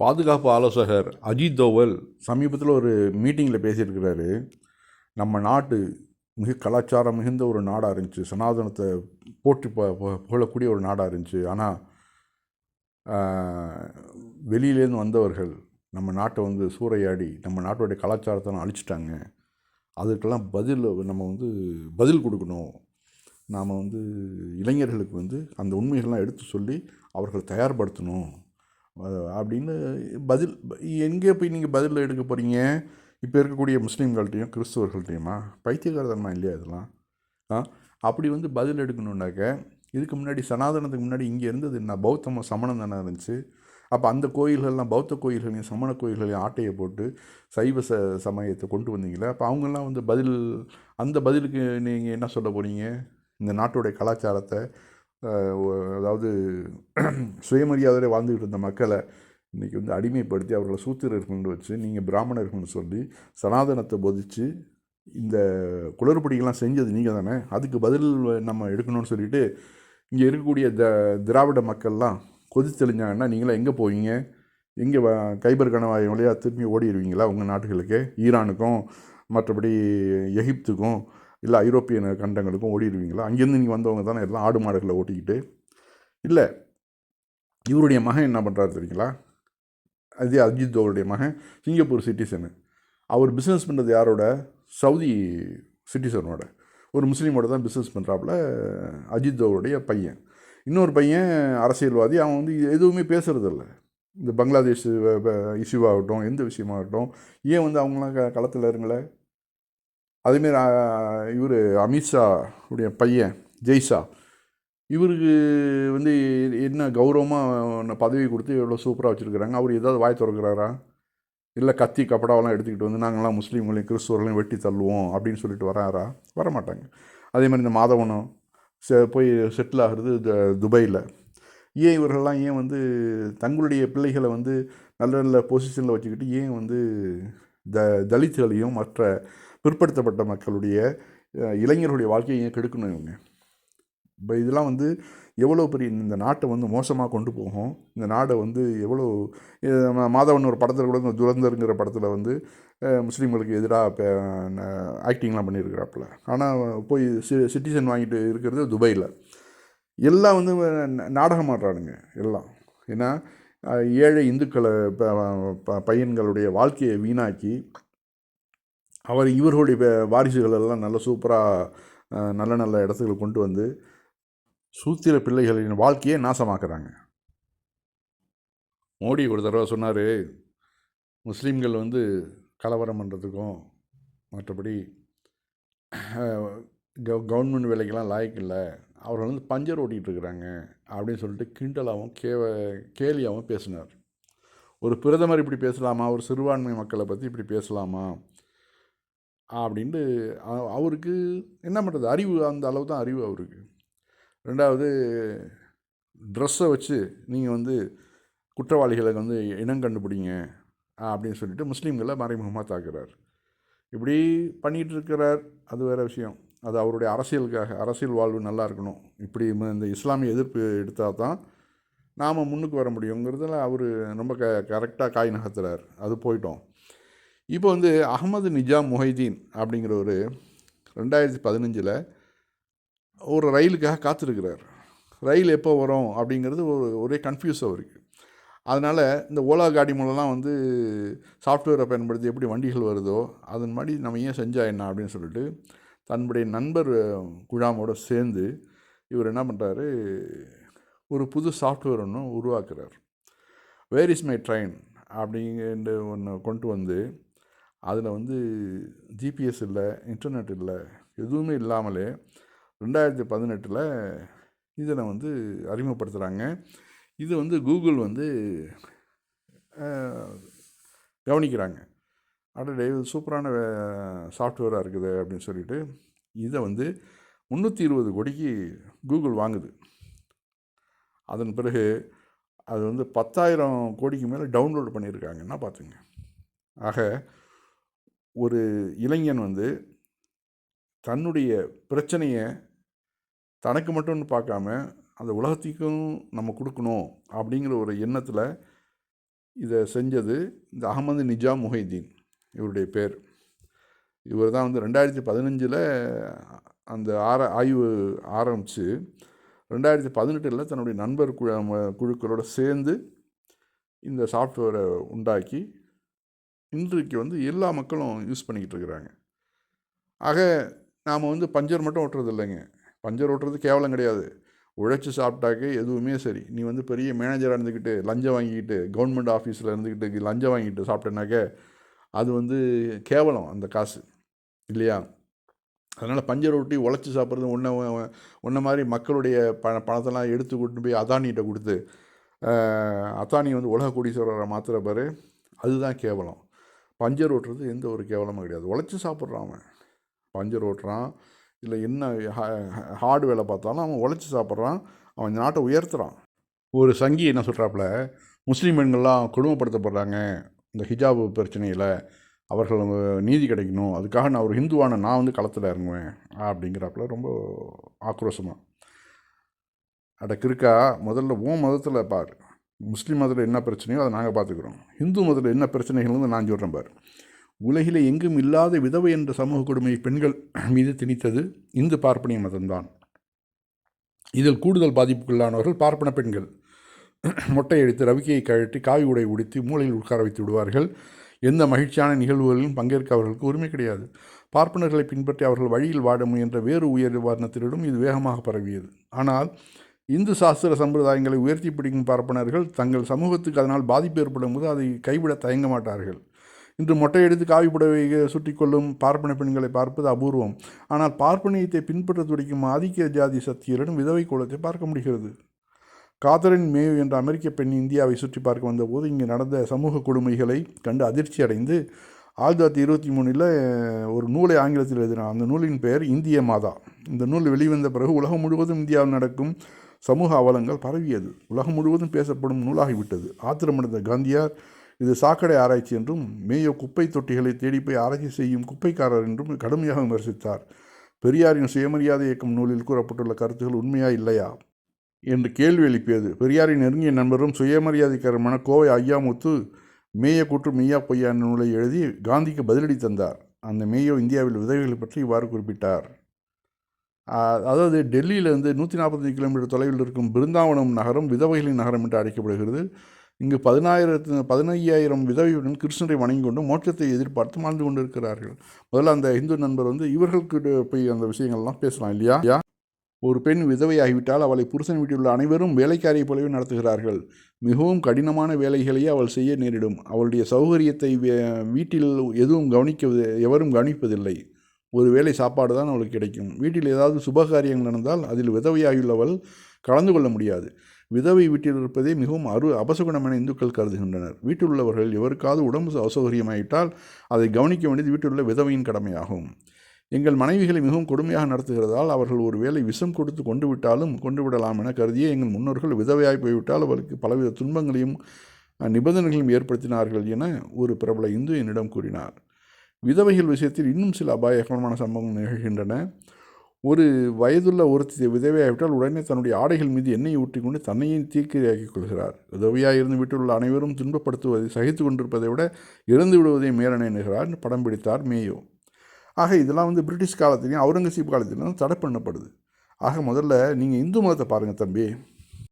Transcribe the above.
பாதுகாப்பு ஆலோசகர் அஜித் தோவல் சமீபத்தில் ஒரு மீட்டிங்கில் பேசியிருக்கிறாரு. நம்ம நாட்டு மிக கலாச்சாரம் மிகுந்த ஒரு நாடாக இருந்துச்சு. சனாதனத்தை போற்றி புகழக்கூடிய ஒரு நாடாக இருந்துச்சு. ஆனால் வெளியிலேருந்து வந்தவர்கள் நம்ம நாட்டை வந்து சூறையாடி நம்ம நாட்டுடைய கலாச்சாரத்தை அழிச்சிட்டாங்க. அதுக்கெல்லாம் பதில் நம்ம வந்து பதில் கொடுக்கணும். நாம் வந்து இளைஞர்களுக்கு வந்து அந்த உண்மைகள்லாம் எடுத்து சொல்லி அவர்களை தயார்படுத்தணும். அப்படின்னு பதில் எங்கே போய் நீங்கள் பதில் எடுக்க போகிறீங்க இப்போ இருக்கக்கூடிய முஸ்லீம்கள்ட்டையும் கிறிஸ்துவர்கள்ட்டையுமா பைத்தியகாரதனமா இல்லையா இதெல்லாம்? ஆ அப்படி வந்து பதில் எடுக்கணுன்னாக்க இதுக்கு முன்னாடி சனாதனத்துக்கு முன்னாடி இங்கே இருந்தது என்ன? பௌத்தம் சமணம் தானே இருந்துச்சு. அப்போ அந்த கோயில்கள்லாம் பௌத்த கோயில்களையும் சமண கோயில்களையும் ஆட்டையை போட்டு சைவ ச சமயத்தை கொண்டு வந்தீங்களே அப்போ அவங்கெல்லாம் வந்து பதில் அந்த பதிலுக்கு நீங்கள் என்ன சொல்ல போகிறீங்க இந்த நாட்டுடைய கலாச்சாரத்தை அதாவது சுயமரியாதையில் வாழ்ந்துக்கிட்டு இருந்த மக்களை இன்றைக்கி வந்து அடிமைப்படுத்தி அவர்களை சூத்திரர்கள்னு வச்சு நீங்கள் பிராமணர்கள்னு சொல்லி சனாதனத்தை போதித்து இந்த குளறுபடிகள்லாம் செஞ்சது நீங்கள் தானே? அதுக்கு பதில் நம்ம எடுக்கணும்னு சொல்லிட்டு இங்கே இருக்கக்கூடிய த திராவிட மக்கள்லாம் கொதித்தெளிஞ்சாங்கன்னா நீங்களாம் எங்கே போவீங்க? எங்கே கைபர் கணவாய் வழியாக திரும்பி ஓடிடுவீங்களா உங்கள் நாட்டுகளுக்கு? ஈரானுக்கும் மற்றபடி எகிப்துக்கும் இல்லை ஐரோப்பிய கண்டங்களுக்கும் ஓடிடுவீங்களா? அங்கேருந்து நீங்கள் வந்தவங்க தானே எல்லாம் ஆடு மாடுகளை ஓட்டிக்கிட்டு. இல்லை இவருடைய மகன் என்ன பண்ணுறாரு தெரியுங்களா? அது அஜித் தோவருடைய மகன் சிங்கப்பூர் சிட்டிசனு. அவர் பிஸ்னஸ் பண்ணுறது யாரோட? சவுதி சிட்டிசனோட. ஒரு முஸ்லீமோட தான் பிஸ்னஸ் பண்ணுறாப்புல அஜித் தோவருடைய பையன். இன்னொரு பையன் அரசியல்வாதி. அவன் வந்து எதுவுமே பேசுகிறதில்ல இந்த பங்களாதேஷ் இஷ்யூவாகட்டும் எந்த விஷயமாகட்டும். ஏன் வந்து அவங்களாம் க களத்தில் இருங்களே? அதேமாரி இவர் அமித்ஷா உடைய பையன் ஜெய்ஷா இவருக்கு வந்து என்ன கௌரவமாக பதவி கொடுத்து எவ்வளோ சூப்பராக வச்சுருக்குறாங்க? அவர் ஏதாவது வாய் திறக்கிறாரா? இல்லை கத்தி கப்படாவெல்லாம் எடுத்துக்கிட்டு வந்து நாங்களாம் முஸ்லீம்களையும் கிறிஸ்துவர்களையும் வெட்டி தள்ளுவோம் அப்படின்னு சொல்லிட்டு வராரா? வர மாட்டாங்க அதே மாதிரி இந்த மாதவனம் செ போய் செட்டில் ஆகுறது த- துபையில். ஏன் இவர்கள்லாம் ஏன் வந்து தங்களுடைய பிள்ளைகளை வந்து நல்ல நல்ல பொசிஷனில் வச்சுக்கிட்டு ஏன் வந்து த தலித்துகளையும் மற்ற பிற்படுத்தப்பட்ட மக்களுடைய இளைஞர்களுடைய வாழ்க்கையை ஏன் கெடுக்கணும் இவங்க? இப்போ இதெல்லாம் வந்து எவ்வளோ பெரிய இந்த நாட்டை வந்து மோசமாக கொண்டு போகும். இந்த நாடை வந்து எவ்வளோ மாதவன் ஒரு படத்தில் கூட இந்த துரந்தருங்கிற படத்தில் வந்து முஸ்லீம்களுக்கு எதிராக ஆக்டிங்லாம் பண்ணியிருக்கிறாப்புல ஆனால் போய் சி சிட்டிசன் வாங்கிட்டு இருக்கிறது துபாயில். எல்லாம் வந்து நாடகம் ஆடுறானுங்க எல்லாம். ஏன்னா ஏழை இந்துக்களை ப- பையன்களுடைய வாழ்க்கையை வீணாக்கி அவர் இவர்களுடைய வாரிசுகள் எல்லாம் நல்ல சூப்பராக நல்ல நல்ல இடத்துக்கு கொண்டு வந்து சூத்திர பிள்ளைகளின் வாழ்க்கையை நாசமாக்குறாங்க. மோடி ஒரு தடவை சொன்னார் முஸ்லீம்கள் வந்து கலவரம் பண்ணுறதுக்கும் மற்றபடி கவ கவர்மெண்ட் வேலைக்கெல்லாம் லாய்க்கு இல்லை. அவர்கள் வந்து பஞ்சர் ஓட்டிகிட்டு இருக்கிறாங்க. அப்படின்னு சொல்லிட்டு கிண்டலாகவும் கேவ கேலியாகவும் பேசினார். ஒரு பிரதமர் இப்படி பேசலாமா? ஒரு சிறுபான்மை மக்களை பற்றி இப்படி பேசலாமா? அப்படின்ட்டு அவருக்கு என்ன பண்ணுறது அறிவு அந்த அளவு தான் அறிவு அவருக்கு. ரெண்டாவது ட்ரெஸ்ஸை வச்சு நீங்கள் வந்து குற்றவாளிகளை வந்து இனம் கண்டுபிடிங்க அப்படின்னு சொல்லிட்டு முஸ்லீம்களை மறைமுகமாக தாக்குறார். இப்படி பண்ணிகிட்டு இருக்கிறார் அது வேறு விஷயம். அது அவருடைய அரசியலுக்காக அரசியல் வாழ்வு நல்லா இருக்கணும். இப்படி ம- இந்த இஸ்லாமிய எதிர்ப்பு எடுத்தால் தான் நாம் முன்னுக்கு வர முடியுங்கிறதுல அவர் ரொம்ப க கரெக்டாக காய் நகர்த்துறார். அது போயிட்டோம். இப்போ வந்து அகமது நிஜாம் முஹைதீன் அப்படிங்கிற ஒரு ரெண்டாயிரத்தி பதினஞ்சில் ஒரு ரயிலுக்காக காத்திருக்கிறார். ரயில் எப்போ வரும் அப்படிங்கிறது ஒரு ஒரே கன்ஃபியூஸ் அவருக்கு. அதனால் இந்த ஓலா காடி மூலம்லாம் வந்து சாஃப்ட்வேரை பயன்படுத்தி எப்படி வண்டிகள் வருதோ அதன் மாதிரி நம்ம ஏன் செஞ்சா என்ன அப்படின்னு சொல்லிட்டு தன்னுடைய நண்பர் குழாமோடு குழாமோட சேர்ந்து இவர் என்ன பண்ணுறாரு ஒரு புது சாஃப்ட்வேர் ஒன்று உருவாக்குறார். வேர் இஸ் மை ட்ரெயின் அப்படிங்கிற ஒன்று கொண்டு வந்து அதில் வந்து ஜிபிஎஸ் இல்லை இன்டர்நெட் இல்லை எதுவுமே இல்லாமலே ரெண்டாயிரத்தி பதினெட்டில் இதில் வந்து அறிமுகப்படுத்துகிறாங்க இது வந்து கூகுள் வந்து கவனிக்கிறாங்க. அடடே இது சூப்பரான சாஃப்ட்வேராக இருக்குது அப்படின்னு சொல்லிட்டு இதை வந்து முந்நூற்றி இருபது கோடிக்கு கூகுள் வாங்குது. அதன் பிறகு அது வந்து பத்தாயிரம் கோடிக்கு மேலே டவுன்லோட் பண்ணியிருக்காங்கன்னா பார்த்துங்க. ஆக ஒரு இளைஞன் வந்து தன்னுடைய பிரச்சனையை தனக்கு மட்டும்னு பார்க்காம அந்த உலகத்துக்கும் நம்ம கொடுக்கணும் அப்படிங்கிற ஒரு எண்ணத்தில் இதை செஞ்சது இந்த அகமது நிஜாம் முஹைதீன் இவருடைய பேர். இவர் தான் வந்து ரெண்டாயிரத்தி பதினஞ்சில் அந்த ஆர ஆய்வு ஆரம்பித்து ரெண்டாயிரத்தி பதினெட்டில் தன்னுடைய நண்பர் குழு ம- சேர்ந்து இந்த சாஃப்ட்வேரை உண்டாக்கி இன்றைக்கு வந்து எல்லா மக்களும் யூஸ் பண்ணிக்கிட்டு இருக்கிறாங்க. ஆக நாம் வந்து பஞ்சர் மட்டும் ஓட்டுறது இல்லைங்க. பஞ்சர் ஓட்டுறது கேவலம் கிடையாது. உழைச்சி சாப்பிட்டாக்க எதுவுமே சரி. நீ வந்து பெரிய மேனேஜராக இருந்துக்கிட்டு லஞ்சம் வாங்கிக்கிட்டு கவர்மெண்ட் ஆஃபீஸில் இருந்துக்கிட்டு லஞ்சம் வாங்கிட்டு சாப்பிட்டேனாக்க அது வந்து கேவலம் அந்த காசு. இல்லையா? அதனால் பஞ்சர் ஒட்டி உழைச்சி சாப்பிட்றது ஒன்றை ஒன்றை மாதிரி மக்களுடைய ப பணத்தெல்லாம் எடுத்து கொண்டு போய் அதானிகிட்ட கொடுத்து அத்தானி வந்து உலக கோடீஸ்வரரை மாத்திர பாரு அதுதான் கேவலம். பஞ்சர் ஓட்டுறது எந்த ஒரு கேவலமும் கிடையாது. உழைச்சி சாப்பிட்றான் அவன். பஞ்சர் ஓட்டுறான். இல்லை என்ன ஹார்டு வேலை பார்த்தாலும் அவன் உழைச்சி சாப்பிட்றான். அவன் இந்த நாட்டை உயர்த்துறான். ஒரு சங்கி என்ன சொல்கிறாப்புல முஸ்லீம் பெண்கள்லாம் கொடுமைப்படுத்தப்படுறாங்க. இந்த ஹிஜாபு பிரச்சனையில் அவர்கள் நீதி கிடைக்கணும். அதுக்காக நான் ஒரு ஹிந்துவான நான் வந்து களத்தில் இறங்குவேன். அப்படிங்கிறாப்புல ரொம்ப ஆக்ரோஷமாக அட கிறுக்கா முதல்ல உன் மதத்தில் பாரு. முஸ்லீம் மதத்தில் என்ன பிரச்சனையோ அதை நாங்கள் பார்த்துக்குறோம். இந்து மதத்தில் என்ன பிரச்சனைகள்னு நான் சொல்கிறேன் பார். உலகிலே எங்கும் இல்லாத விதவை என்ற சமூக கொடுமையை பெண்கள் மீது திணித்தது இந்து பார்ப்பனிய மதம்தான். இதில் கூடுதல் பாதிப்புக்குள்ளானவர்கள் பார்ப்பன பெண்கள். மொட்டை அடித்து ரவிக்கையை கழட்டி காவி உடை உடுத்தி மூளையில் உட்கார வைத்து விடுவார்கள். எந்த மகிழ்ச்சியான நிகழ்வுகளிலும் பங்கேற்க அவர்களுக்கு உரிமை கிடையாது. பார்ப்பனர்களை பின்பற்றி அவர்கள் வழியில் வாட முயன்ற வேறு உயர் வர்ணத்தினரிடம் இது வேகமாக பரவியது. ஆனால் இந்து சாஸ்திர சம்பிரதாயங்களை உயர்த்தி பிடிக்கும் பார்ப்பனர்கள் தங்கள் சமூகத்துக்கு அதனால் பாதிப்பு ஏற்படும் போது அதை கைவிட தயங்க மாட்டார்கள். இன்று மொட்டை எடுத்து காவி புடவை சுட்டி கொள்ளும் பார்ப்பன பெண்களை பார்ப்பது அபூர்வம். ஆனால் பார்ப்பனியத்தை பின்பற்ற துடிக்கும் ஆதிக்க ஜாதி சக்திகளிடம் விதவை கோலத்தை பார்க்க முடிகிறது. காதரின் மேவ் என்ற அமெரிக்க பெண் இந்தியாவை சுற்றி பார்க்க வந்தபோது இங்கே நடந்த சமூக கொடுமைகளை கண்டு அதிர்ச்சி அடைந்து ஆயிரத்தி தொள்ளாயிரத்தி இருபத்தி மூணில் ஒரு நூலை ஆங்கிலத்தில் எழுதினார் அந்த நூலின் பெயர் இந்திய மாதா. இந்த நூல் வெளிவந்த பிறகு உலகம் முழுவதும் இந்தியாவில் நடக்கும் சமூக அவலங்கள் பரவியது. உலகம் முழுவதும் பேசப்படும் நூலாகிவிட்டது. ஆத்திரமடைந்த காந்தியார் இது சாக்கடை ஆராய்ச்சி என்றும் மேயோ குப்பை தொட்டிகளை தேடி போய் ஆராய்ச்சி செய்யும் குப்பைக்காரர் என்றும் கடுமையாக விமர்சித்தார். பெரியாரின் சுயமரியாதை இயக்கம் நூலில் கூறப்பட்டுள்ள கருத்துகள் உண்மையா இல்லையா என்று கேள்வி எழுப்பியது. பெரியாரின் நெருங்கிய நண்பரும் சுயமரியாதைக்காரமான கோவை ஐயாமுத்து மேய கூற்று மெய்யா பொய்யா நூலை எழுதி காந்திக்கு பதிலடி தந்தார். அந்த மேயோ இந்தியாவில் உதவிகளை பற்றி இவ்வாறு குறிப்பிட்டார். அதாவது டெல்லியிலேருந்து நூற்றி நாற்பத்தஞ்சு கிலோமீட்டர் தொலைவில் இருக்கும் பிருந்தாவனம் நகரம் விதவைகளின் நகரம் என்று அழைக்கப்படுகிறது. இங்கு பதினாயிரத்து பதினையாயிரம் விதவையுடன் கிருஷ்ணரை வணங்கி கொண்டு மோட்சத்தை எதிர்பார்த்து வாழ்ந்து கொண்டிருக்கிறார்கள். முதல்ல அந்த இந்து நண்பர் வந்து இவர்களுக்கு போய் அந்த விஷயங்கள்லாம் பேசலாம் இல்லையா? யா? ஒரு பெண் விதவையாகிவிட்டால் அவளை புருஷன் வீட்டில் உள்ள அனைவரும் வேலைக்காரியை போலவே நடத்துகிறார்கள். மிகவும் கடினமான வேலைகளையே அவள் செய்ய நேரிடும். அவளுடைய சௌகரியத்தை வீட்டில் எதுவும் கவனிக்க எவரும் கவனிப்பதில்லை. ஒரு வேளை சாப்பாடு தான் அவளுக்கு கிடைக்கும். வீட்டில் ஏதாவது சுபகாரியங்கள் நடந்தால் அதில் விதவையாயுள்ளவள் கலந்து கொள்ள முடியாது. விதவை வீட்டில் இருப்பதே மிகவும் அரு அபசகுணம் என இந்துக்கள் கருதுகின்றனர். வீட்டில் உள்ளவர்கள் எவருக்காவது உடம்பு அசௌகரியமாயிட்டால் அதை கவனிக்க வேண்டியது வீட்டில் உள்ள விதவையின் கடமையாகும். எங்கள் மனைவிகளை மிகவும் கொடுமையாக நடத்துகிறதால் அவர்கள் ஒருவேளை விஷம் கொடுத்து கொண்டு விட்டாலும் கொண்டு விடலாம் என கருதியே எங்கள் முன்னோர்கள் விதவையாய் போய்விட்டால் அவருக்கு பலவித துன்பங்களையும் நிபந்தனைகளையும் ஏற்படுத்தினார்கள் என ஒரு பிரபல இந்து என்னிடம் கூறினார். விதவைகள் விஷயத்தில் இன்னும் சில அபாயகரமான சம்பவங்கள் நிகழ்கின்றன. ஒரு வயதுள்ள ஒருத்தி விதவையாகிவிட்டால் உடனே தன்னுடைய ஆடைகள் மீது எண்ணெயை ஊற்றிக்கொண்டு தன்னையும் தீக்கிரையாக்கிக் கொள்கிறார். விதவையாக இருந்து வீட்டில் உள்ள அனைவரும் துன்பப்படுத்துவதை சகித்து கொண்டிருப்பதை விட இறந்து விடுவதை மேலணைகிறார் படம் பிடித்தார் மேயோ. ஆக இதெல்லாம் வந்து பிரிட்டிஷ் காலத்திலையும் அவுரங்கசீப் காலத்திலையும் தடை பண்ணப்படுது ஆக முதல்ல நீங்கள் இந்து மதத்தை பாருங்கள் தம்பி.